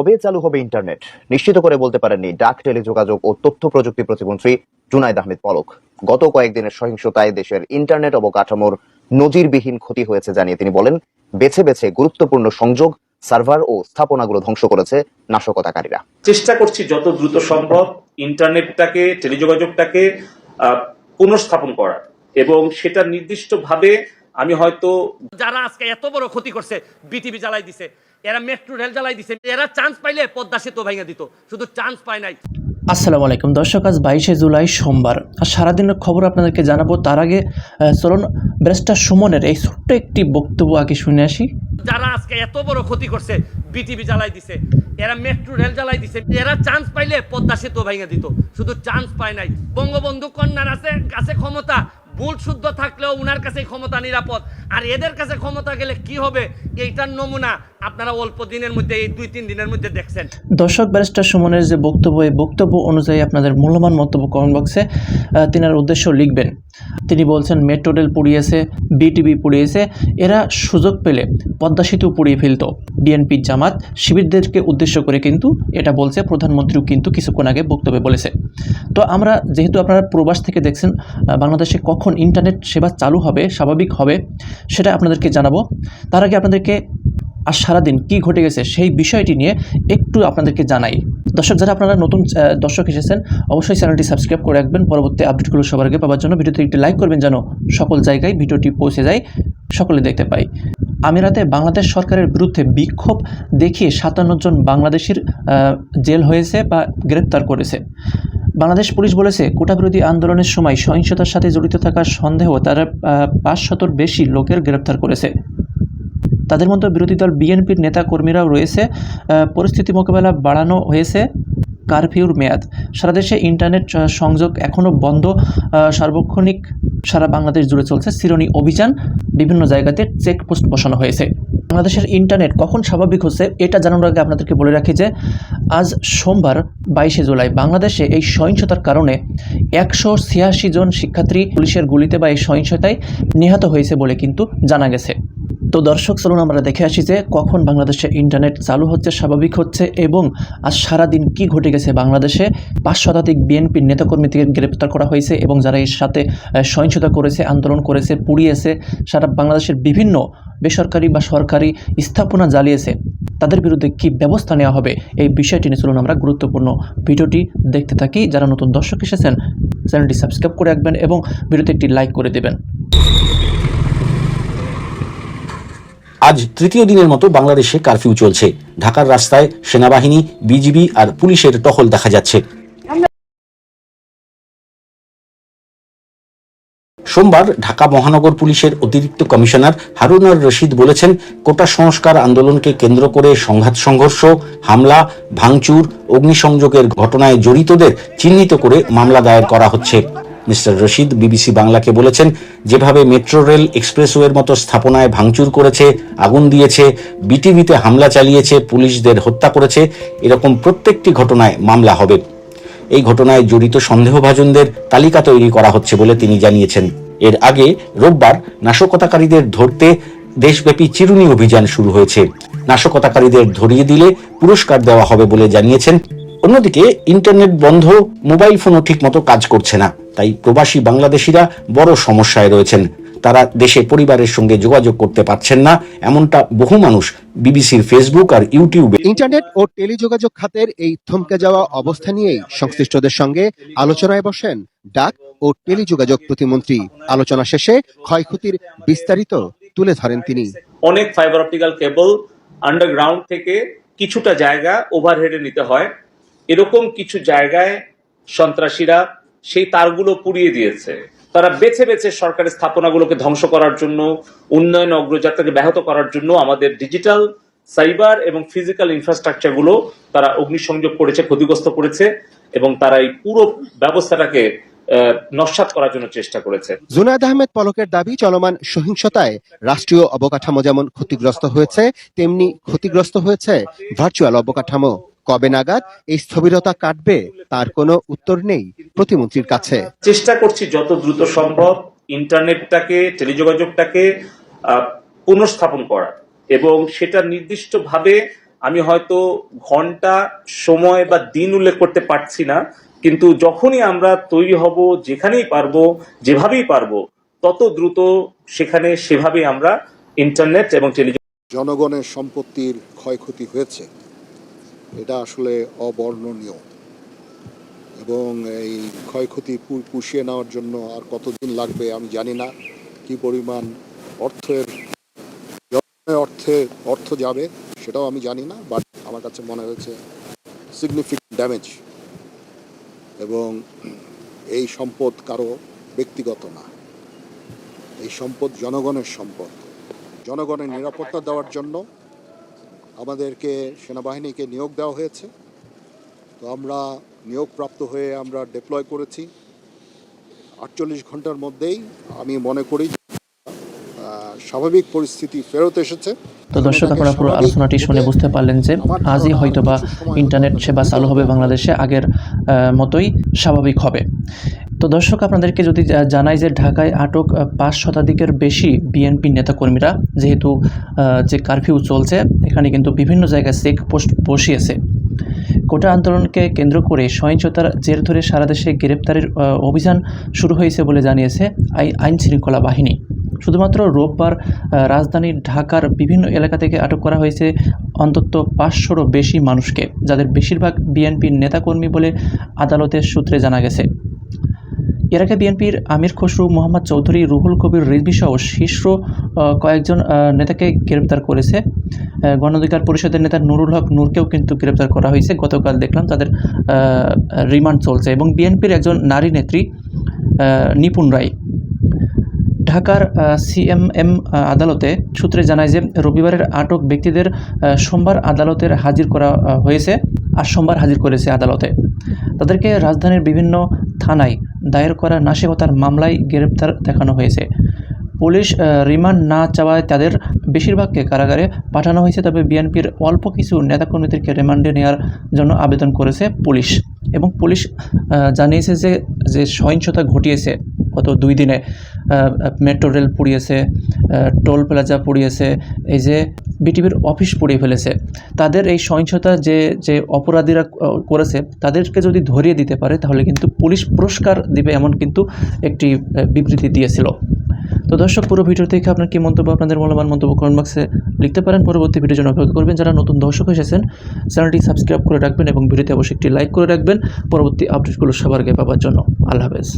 কবে চালু হবে ইন্টারনেট? নিশ্চিত করে বলতে পারেননি ডাক টেলিযোগাযোগ ও তথ্য প্রযুক্তি প্রতিমন্ত্রী জুনাইদ আহমেদ পলক। গত কয়েকদিনের সহিংসতায় দেশের ইন্টারনেট অবকাঠামোর নজিরবিহীন ক্ষতি হয়েছে জানিয়ে তিনি বলেন বেছে বেছে গুরুত্বপূর্ণ সংযোগ সার্ভার ও স্থাপনাগুলো ধ্বংস করেছে নাশকতাকারীরা। চেষ্টা করছি যত দ্রুত সম্ভব ইন্টারনেটটাকে টেলিযোগাযোগটাকে আহ, পুনর্স্থাপন করার। এবং সেটা নির্দিষ্টভাবে আমি হয়তো যারা আজকে এত বড় ক্ষতি করছে বিটিভি জ্বালাই দিছে। এরা মেট্রো রেল জ্বালাই দিছে। এরা চান্স পাইলে পদ্মা সেতু ভেঙে দিত। শুধু চান্স পায় নাই। আসসালামু আলাইকুম। দর্শক আজ বাইশে জুলাই সোমবার। আর সারাদিনের খবর আপনাদেরকে জানাব। তার আগে চলুন ব্রেস্টার সুমনের এই ছোট্ট একটি বক্তব্য আগে শুনে আসি। যারা আজকে এত বড় ক্ষতি করছে বিটিভি জ্বালাই দিছে এরা মেট্রো রেল জ্বালাই দিছে এরা চান্স পাইলে পদ্মা সেতু ভেঙে দিত। শুধু চান্স পায় নাই। বঙ্গবন্ধু কন্যার আছে কাছে ক্ষমতা ভুল শুদ্ধ থাকলেও উনার কাছে ক্ষমতা নিরাপদ। আর এদের কাছে ক্ষমতা গেলে কি হবে, এইটার নমুনা আপনারা অল্প দিনের মধ্যে, এই দুই তিন দিনের মধ্যে দেখছেন। দর্শক ব্যারিস্টার সুমনের যে বক্তব্য, এই বক্তব্য অনুযায়ী আপনাদের মূল্যবান মন্তব্য কমেন্ট বক্সে তিনার উদ্দেশ্য লিখবেন। তিনি বলছেন, মেট্রো রেল পুড়িয়েছে, বিটিভি পুড়িয়েছে, এরা সুযোগ পেলে পদ্মা সেতু পুড়িয়ে ফেলতো। বিএনপি জামাত শিবিরদেরকে উদ্দেশ্য করে কিন্তু এটা বলছে, প্রধানমন্ত্রীও কিন্তু কিছুক্ষণ আগে বক্তব্যে বলেছে। তো আমরা, যেহেতু আপনারা প্রবাস থেকে দেখছেন বাংলাদেশে কখন ইন্টারনেট সেবা চালু হবে, স্বাভাবিক হবে, সেটা আপনাদেরকে জানাব। তার আগে আপনাদেরকে আর সারাদিন কি ঘটে গেছে সেই বিষয়টি নিয়ে একটু আপনাদেরকে জানাই। দর্শক, যারা আপনারা নতুন দর্শক এসেছেন, অবশ্যই চ্যানেলটি সাবস্ক্রাইব করে রাখবেন। পরবর্তী আপডেটগুলো সবার আগে পাওয়ার জন্য ভিডিওতে একটি লাইক করবেন যেন সকল জায়গায় ভিডিওটি পৌঁছে যায়, সকলে দেখতে পাই। আমিরাতে বাংলাদেশ সরকারের বিরুদ্ধে বিক্ষোভ দেখিয়ে সাতান্ন জন বাংলাদেশির জেল হয়েছে বা গ্রেপ্তার করেছে। বাংলাদেশ পুলিশ বলেছে কোটা বিরোধী আন্দোলনের সময় সহিংসতার সাথে জড়িত থাকার সন্দেহ তারা পাঁচ শতর বেশি লোকের গ্রেপ্তার করেছে। তাদের মধ্যে বিরোধী দল বিএনপির নেতা কর্মীরাও রয়েছে পরিস্থিতি মোকাবেলা বাড়ানো হয়েছে কারফিউর মেয়াদ। সারা দেশে ইন্টারনেট সংযোগ এখনও বন্ধ। সার্বক্ষণিক সারা বাংলাদেশ জুড়ে চলছে সিরনি অভিযান। বিভিন্ন জায়গাতে চেকপোস্ট বসানো হয়েছে। বাংলাদেশের ইন্টারনেট কখন স্বাভাবিক হচ্ছে, এটা জানানোর আগে আপনাদেরকে বলে রাখি যে, আজ সোমবার, বাইশে জুলাই, বাংলাদেশে এই সহিংসতার কারণে একশো ছিয়াশি জন শিক্ষার্থী পুলিশের গুলিতে বা এই সহিংসতায় নিহত হয়েছে বলে কিন্তু জানা গেছে। তো দর্শক, চলুন আমরা দেখে আসি যে কখন বাংলাদেশে ইন্টারনেট চালু হচ্ছে, স্বাভাবিক হচ্ছে এবং আজ সারাদিন কি ঘটে গেছে বাংলাদেশে? পাঁচ শতাধিক বিএনপির নেতাকর্মীদের গ্রেপ্তার করা হয়েছে এবং যারা এর সাথে সহিংসতা করেছে, আন্দোলন করেছে, পুড়িয়েছে, সারা বাংলাদেশের বিভিন্ন বেসরকারি বা সরকারি স্থাপনা জ্বালিয়েছে, তাদের বিরুদ্ধে কি ব্যবস্থা নেওয়া হবে? এই বিষয়টি নিয়ে চলুন আমরা গুরুত্বপূর্ণ ভিডিওটি দেখতে থাকি। যারা নতুন দর্শক এসেছেন, চ্যানেলটি সাবস্ক্রাইব করে রাখবেন এবং ভিডিওতে একটি লাইক করে দেবেন। আজ তৃতীয় দিনের মতো বাংলাদেশে কারফিউ চলছে। ঢাকার রাস্তায় সেনাবাহিনী, বিজিবি আর পুলিশের টহল দেখা যাচ্ছে। সোমবার ঢাকা মহানগর পুলিশের অতিরিক্ত কমিশনার হারুনার রশিদ বলেছেন, কোটা সংস্কার আন্দোলনকে কেন্দ্র করে সংঘাত, সংঘর্ষ, হামলা, ভাঙচুর, অগ্নিসংযোগের ঘটনায় জড়িতদের চিহ্নিত করে মামলা দায়ের করা হচ্ছে। মিস্টার রশিদ, বিবিসি বাংলাকে বলেছেন, যেভাবে মেট্রো রেল এক্সপ্রেসওয়ের মতো স্থাপনায় ভাঙচুর করেছে, আগুন দিয়েছে, বিটিভিতে হামলা চালিয়েছে, পুলিশদের হত্যা করেছে, এরকম প্রত্যেকটি ঘটনায় মামলা হবে। এই ঘটনায় জড়িত সন্দেহভাজনদের তালিকা তৈরি করা হচ্ছে বলে তিনি জানিয়েছেন। এর আগে রোববার নাশকতাকারীদের ধরতে দেশব্যাপী চিরুনি অভিযান শুরু হয়েছে। নাশকতাকারীদের ধরিয়ে দিলে পুরস্কার দেওয়া হবে বলে জানিয়েছেন অন্যদিকে ইন্টারনেট বন্ধ মোবাইল ফোনও ঠিকমতো কাজ করছে না। তাই প্রবাসী বাংলাদেশিরা বড় সমস্যায় রয়েছেন। তারা দেশে পরিবারের সঙ্গে যোগাযোগ করতে পারছেন না এমনটা বহু মানুষ বিবিসির ফেসবুক আর ইউটিউবে। ইন্টারনেট ও টেলিযোগাযোগ খাতের এই থমকে যাওয়া অবস্থা নিয়েই সংশ্লিষ্টদের সঙ্গে আলোচনায় বসেন ডাক ও টেলিযোগাযোগ প্রতিমন্ত্রী। আলোচনা শেষে ক্ষয়ক্ষতির বিস্তারিত তুলে ধরেন তিনি। অনেক ফাইবার অপটিক্যাল কেবল আন্ডারগ্রাউন্ড থেকে কিছুটা জায়গা ওভারহেডে নিতে হয়। এরকম কিছু জায়গায় সন্ত্রাসীরা সেই তারগুলো পুড়িয়ে দিয়েছে। তারা বেছে বেছে সরকারি স্থাপনাগুলোকে ধ্বংস করার জন্য, উন্নয়ন অগ্রযাত্রাকে ব্যাহত করার জন্য আমাদের ডিজিটাল, সাইবার এবং ফিজিক্যাল ইনফ্রাস্ট্রাকচারগুলো তারা অগ্নিসংযোগ করেছে, ক্ষতিগ্রস্ত করেছে এবং তারা এই পুরো ব্যবস্থাটাকে নস্যাৎ করার জন্য চেষ্টা করেছে। জুনায়দ আহমেদ পলকের দাবি, চলমান সহিংসতায় রাষ্ট্রীয় অবকাঠামো যেমন ক্ষতিগ্রস্ত হয়েছে, তেমনি ক্ষতিগ্রস্ত হয়েছে ভার্চুয়াল অবকাঠামো। কবে নাগাদ এই স্থবিরতা কাটবে তার কোনো উত্তর নেই প্রতিমন্ত্রীর কাছে। চেষ্টা করছি যত দ্রুত সম্ভব ইন্টারনেটটাকে টেলিযোগাযোগটাকে পুনঃস্থাপন করার। এবং সেটা নির্দিষ্টভাবে আমি হয়তো ঘণ্টা সময় বা দিন উল্লেখ করতে পারছি না কিন্তু যখনই আমরা তৈরি হব যেখানেই পারব যেভাবেই পারব তত দ্রুত সেখানে সেভাবেই আমরা ইন্টারনেট এবং টেলিযোগাযোগ জনগণের সম্পত্তির ক্ষয়ক্ষতি হয়েছে। এটা আসলে অবর্ণনীয়। এবং এই ক্ষয়ক্ষতি পুষিয়ে নেওয়ার জন্য আর কতদিন লাগবে আমি জানি না। কি পরিমাণ অর্থের অর্থে, অর্থ যাবে সেটাও আমি জানি না বাট আমার কাছে মনে হয়েছে সিগনিফিক্যান্ট ড্যামেজ এবং এই সম্পদ কারও ব্যক্তিগত না। এই সম্পদ জনগণের সম্পদ। জনগণের নিরাপত্তা দেওয়ার জন্য আমাদেরকে সেনাবাহিনীকে নিয়োগ দেওয়া হয়েছে। তো আমরা নিয়োগপ্রাপ্ত হয়ে আমরা ডিপ্লয় করেছি। আটচল্লিশ ঘণ্টার মধ্যেই আমি মনে করি স্বাভাবিক পরিস্থিতি ফেরত এসেছে। তো দর্শক আপনারা পুরো আলোচনাটি শুনে বুঝতে পারলেন যে আজই হয়তো বা ইন্টারনেট সেবা চালু হবে বাংলাদেশে আগের মতোই স্বাভাবিক হবে। তো দর্শক, আপনাদেরকে যদি জানাই যে ঢাকায় আটক পাঁচ শতাধিকের বেশি বিএনপি নেতাকর্মীরা, যেহেতু যে কারফিউ চলছে, এখানে কিন্তু বিভিন্ন জায়গায় চেক পোস্ট বসিয়েছে। কোটা আন্দোলনকে কেন্দ্র করে সহিংসতার জের ধরে সারা দেশে গ্রেপ্তারের অভিযান শুরু হয়েছে বলে জানিয়েছে আই- আইন শৃঙ্খলা বাহিনী। শুধুমাত্র রোববার রাজধানী ঢাকার বিভিন্ন এলাকা থেকে আটক করা হয়েছে অন্তত পাঁচশোরও বেশি মানুষকে, যাদের বেশিরভাগ বিএনপির নেতাকর্মী বলে আদালতের সূত্রে জানা গেছে। আগে বিএনপির আমির খসরু মোহাম্মদ চৌধুরী রুহুল কবির রিজভি সহ শীর্ষ কয়েকজন নেতাকে গ্রেপ্তার করেছে। আহ, গণ অধিকার পরিষদের নেতা নুরুল হক নূরকেও কিন্তু গ্রেপ্তার করা হয়েছে। গতকাল দেখলাম তাদের রিমান্ড চলছে এবং বিএনপির একজন নারী নেত্রী নিপুণ রায়। ঢাকার সিএমএম আদালতে সূত্রে জানায় যে রবিবারের আটক ব্যক্তিদের সোমবার আদালতের হাজির করা হয়েছে আর সোমবার হাজির করেছে আদালতে। তাদেরকে রাজধানীর বিভিন্ন থানায় দায়ের করা নাশকতার মামলায় গ্রেপ্তার দেখানো হয়েছে। পুলিশ রিমান্ড না চাওয়ায় তাদের বেশিরভাগকে কারাগারে পাঠানো হয়েছে, তবে বিএনপির অল্প কিছু নেতাকর্মীদেরকে রিমান্ডে নেওয়ার জন্য আবেদন করেছে পুলিশ এবং পুলিশ জানিয়েছে যে যে সহিংসতা ঘটিয়েছে। গত দুই দিনে মেট্রো রেল পুড়িয়েছে টোল প্লাজা পুড়িয়েছে এই যে বিটিভির অফিস পুড়িয়ে ফেলেছে। তাদের এই সহিংসতা যে যে অপরাধীরা করেছে, তাদেরকে যদি ধরিয়ে দিতে পারে, তাহলে কিন্তু পুলিশ পুরস্কার দিবে এমন কিন্তু একটি বিবৃতি দিয়েছিল। তো দর্শক, পুরো ভিডিও থেকে আপনার কি মন্তব্য, আপনাদের মূল্যবান মন্তব্য কমেন্ট বক্সে লিখতে পারেন। পরবর্তী ভিডিওর জন্য অপেক্ষা করবেন। যারা নতুন দর্শক এসেছেন, চ্যানেলটি সাবস্ক্রাইব করে রাখবেন এবং ভিডিওতে অবশ্যই একটি লাইক করে রাখবেন। পরবর্তী আপডেটগুলো সবার আগে পাওয়ার জন্য। আল্লাহ হাফেজ।